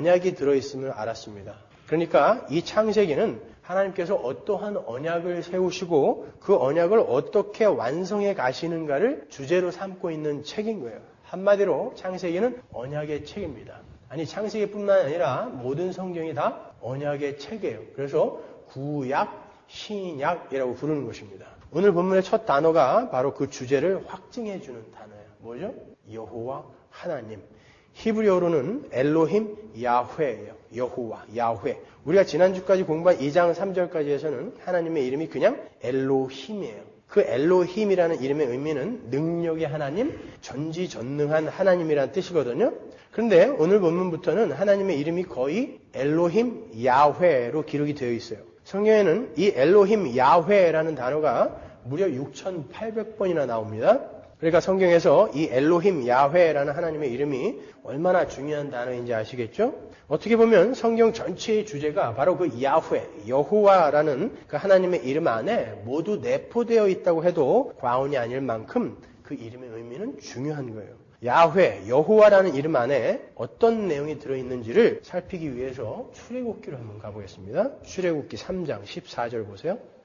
언약이 들어있음을 알았습니다. 그러니까 이 창세기는 하나님께서 어떠한 언약을 세우시고 그 언약을 어떻게 완성해 가시는가를 주제로 삼고 있는 책인 거예요. 한마디로 창세기는 언약의 책입니다. 아니 창세기뿐만 아니라 모든 성경이 다 언약의 책이에요. 그래서 구약, 신약이라고 부르는 것입니다. 오늘 본문의 첫 단어가 바로 그 주제를 확증해 주는 단어예요. 뭐죠? 여호와 하나님. 히브리어로는 엘로힘 야훼예요. 여호와 야훼. 우리가 지난주까지 공부한 2장 3절까지에서는 하나님의 이름이 그냥 엘로힘이에요. 그 엘로힘이라는 이름의 의미는 능력의 하나님, 전지전능한 하나님이라는 뜻이거든요. 그런데 오늘 본문부터는 하나님의 이름이 거의 엘로힘 야훼로 기록이 되어 있어요. 성경에는 이 엘로힘 야훼라는 단어가 무려 6,800번이나 나옵니다. 그러니까 성경에서 이 엘로힘 야훼라는 하나님의 이름이 얼마나 중요한 단어인지 아시겠죠? 어떻게 보면 성경 전체의 주제가 바로 그 야훼, 여호와라는 그 하나님의 이름 안에 모두 내포되어 있다고 해도 과언이 아닐 만큼 그 이름의 의미는 중요한 거예요. 야훼, 여호와라는 이름 안에 어떤 내용이 들어있는지를 살피기 위해서 출애굽기로 한번 가보겠습니다. 출애굽기 3장 14절 보세요.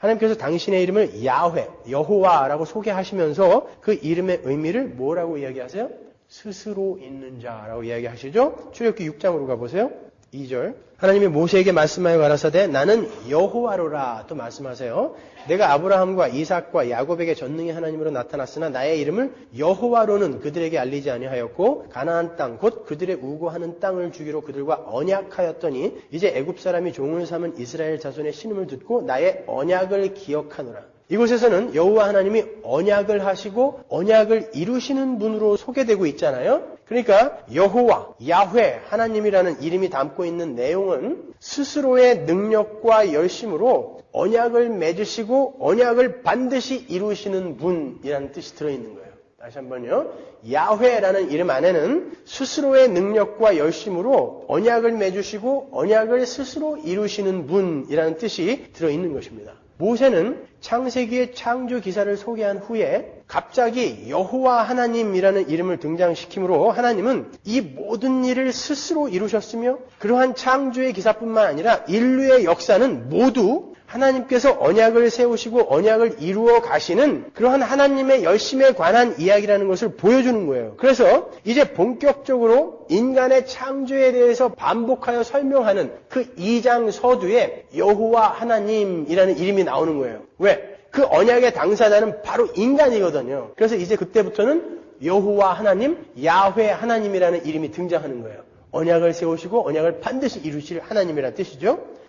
하나님께서 당신의 이름을 야훼, 여호와라고 소개하시면서 그 이름의 의미를 뭐라고 이야기하세요? 스스로 있는 자라고 이야기하시죠? 출애굽기 6장으로 가보세요. 2절. 하나님이 모세에게 말씀하여 가라사대 나는 여호와로라 또 말씀하세요. 내가 아브라함과 이삭과 야곱에게 전능의 하나님으로 나타났으나 나의 이름을 여호와로는 그들에게 알리지 아니하였고 가나안 땅 곧 그들의 우고하는 땅을 주기로 그들과 언약하였더니 이제 애굽 사람이 종을 삼은 이스라엘 자손의 신음을 듣고 나의 언약을 기억하노라. 이곳에서는 여호와 하나님이 언약을 하시고 언약을 이루시는 분으로 소개되고 있잖아요. 그러니까 여호와, 야훼 하나님이라는 이름이 담고 있는 내용은 스스로의 능력과 열심으로 언약을 맺으시고 언약을 반드시 이루시는 분이라는 뜻이 들어 있는 거예요. 다시 한번요. 야훼라는 이름 안에는 스스로의 능력과 열심으로 언약을 맺으시고 언약을 스스로 이루시는 분이라는 뜻이 들어 있는 것입니다. 모세는 창세기의 창조 기사를 소개한 후에 갑자기 여호와 하나님이라는 이름을 등장시키므로 하나님은 이 모든 일을 스스로 이루셨으며 그러한 창조의 기사뿐만 아니라 인류의 역사는 모두 하나님께서 언약을 세우시고 언약을 이루어 가시는 그러한 하나님의 열심에 관한 이야기라는 것을 보여주는 거예요. 그래서 이제 본격적으로 인간의 창조에 대해서 반복하여 설명하는 그 2장 서두에 여호와 하나님이라는 이름이 나오는 거예요. 왜? 그 언약의 당사자는 바로 인간이거든요. 그래서 이제 그때부터는 여호와 하나님, 야훼 하나님이라는 이름이 등장하는 거예요. 언약을 세우시고 언약을 반드시 이루실 하나님이라는 뜻이죠.